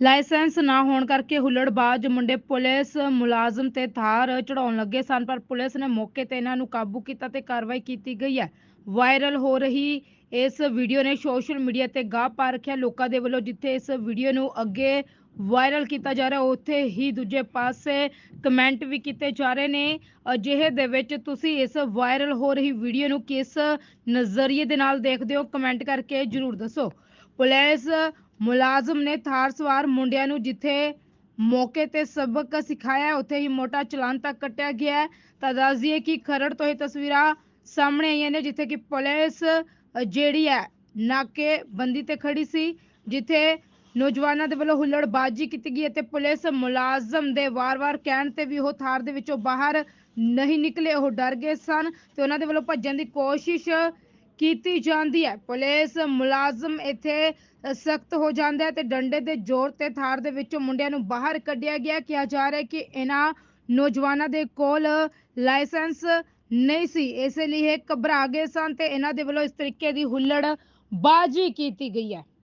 Licence ਨਾ ਹੋਣ ਕਰਕੇ ਹੁੱਲੜਬਾਜ਼ ਮੁੰਡੇ ਪੁਲਿਸ ਮੁਲਾਜ਼ਮ ਤੇ ਥਾਰ ਚੜਾਉਣ ਲੱਗੇ ਸਨ, ਪਰ ਪੁਲਿਸ ਨੇ ਮੌਕੇ ਤੇ ਇਹਨਾਂ ਨੂੰ ਕਾਬੂ ਕੀਤਾ ਤੇ ਕਾਰਵਾਈ ਕੀਤੀ ਗਈ ਹੈ। ਵਾਇਰਲ ਹੋ ਰਹੀ ਇਸ ਵੀਡੀਓ ਨੇ ਸੋਸ਼ਲ ਮੀਡੀਆ ਤੇ ਗਾਹ ਪਾ ਰੱਖਿਆ। ਲੋਕਾਂ ਦੇ ਵੱਲੋਂ ਜਿੱਥੇ ਇਸ ਵੀਡੀਓ ਨੂੰ ਅੱਗੇ ਵਾਇਰਲ ਕੀਤਾ ਜਾ ਰਿਹਾ, ਉੱਥੇ ਹੀ ਦੂਜੇ ਪਾਸੇ ਕਮੈਂਟ ਵੀ ਕੀਤੇ ਜਾ ਰਹੇ ਨੇ। ਅਜਿਹੇ ਦੇ ਵਿੱਚ ਤੁਸੀਂ ਇਸ ਵਾਇਰਲ ਹੋ ਰਹੀ ਵੀਡੀਓ ਨੂੰ ਕਿਸ ਨਜ਼ਰੀਏ ਦੇ ਨਾਲ ਦੇਖਦੇ ਹੋ? ਕਮੈਂਟ ਕਰਕੇ ਜਰੂਰ ਦੱਸੋ। ਪੁਲਿਸ ਮੁਲਾਜ਼ਮ ਨੇ ਥਾਰ ਸਵਾਰ ਮੁੰਡਿਆਂ ਨੂੰ ਜਿੱਥੇ ਮੌਕੇ ਤੇ ਸਬਕ ਸਿਖਾਇਆ, ਉੱਥੇ ਹੀ ਮੋਟਾ ਚਲਾਨ ਤੱਕ ਕੱਟਿਆ ਗਿਆ। ਤਾਂ ਦੱਸ ਦਈਏ ਕਿ ਖਰੜ ਤੋਂ ਇਹ ਤਸਵੀਰਾਂ ਸਾਹਮਣੇ ਆਈਆਂ ਨੇ, ਜਿੱਥੇ ਕਿ ਪੁਲਿਸ ਜਿਹੜੀ ਹੈ ਨਾਕੇ ਬੰਦੀ ਤੇ ਖੜੀ ਸੀ, ਜਿੱਥੇ ਨੌਜਵਾਨਾਂ ਦੇ ਵੱਲੋਂ ਹੁੱਲੜਬਾਜ਼ੀ ਕੀਤੀ ਗਈ ਅਤੇ ਪੁਲਿਸ ਮੁਲਾਜ਼ਮ ਦੇ ਵਾਰ-ਵਾਰ ਕਹਿਣ ਤੇ ਵੀ ਉਹ ਥਾਰ ਦੇ ਵਿੱਚੋਂ ਬਾਹਰ ਨਹੀਂ ਨਿਕਲੇ, ਉਹ ਡਰ ਗਏ ਸਨ ਤੇ ਉਹਨਾਂ ਦੇ ਵੱਲੋਂ ਭੱਜਣ ਦੀ ਕੋਸ਼ਿਸ਼ ਕੀਤੀ ਜਾਂਦੀ ਹੈ। ਪੁਲਿਸ ਮੁਲਾਜ਼ਮ ਇੱਥੇ ਸਖਤ ਹੋ ਜਾਂਦਾ ਹੈ ਤੇ ਡੰਡੇ ਦੇ ਜ਼ੋਰ ਤੇ ਥਾਰ ਦੇ ਵਿੱਚੋਂ ਮੁੰਡਿਆਂ ਨੂੰ ਬਾਹਰ ਕੱਢਿਆ ਗਿਆ। ਕਿਹਾ ਜਾ ਰਿਹਾ ਹੈ ਕਿ ਇਹਨਾਂ ਨੌਜਵਾਨਾਂ ਦੇ ਕੋਲ ਲਾਇਸੈਂਸ ਨਹੀਂ ਸੀ, ਇਸੇ ਲਈ ਇਹ ਘਬਰਾ ਗਏ ਸਨ ਤੇ ਇਹਨਾਂ ਦੇ ਵੱਲੋਂ ਇਸ ਤਰੀਕੇ ਦੀ ਹੁੱਲੜ ਬਾਜੀ ਕੀਤੀ ਗਈ ਹੈ।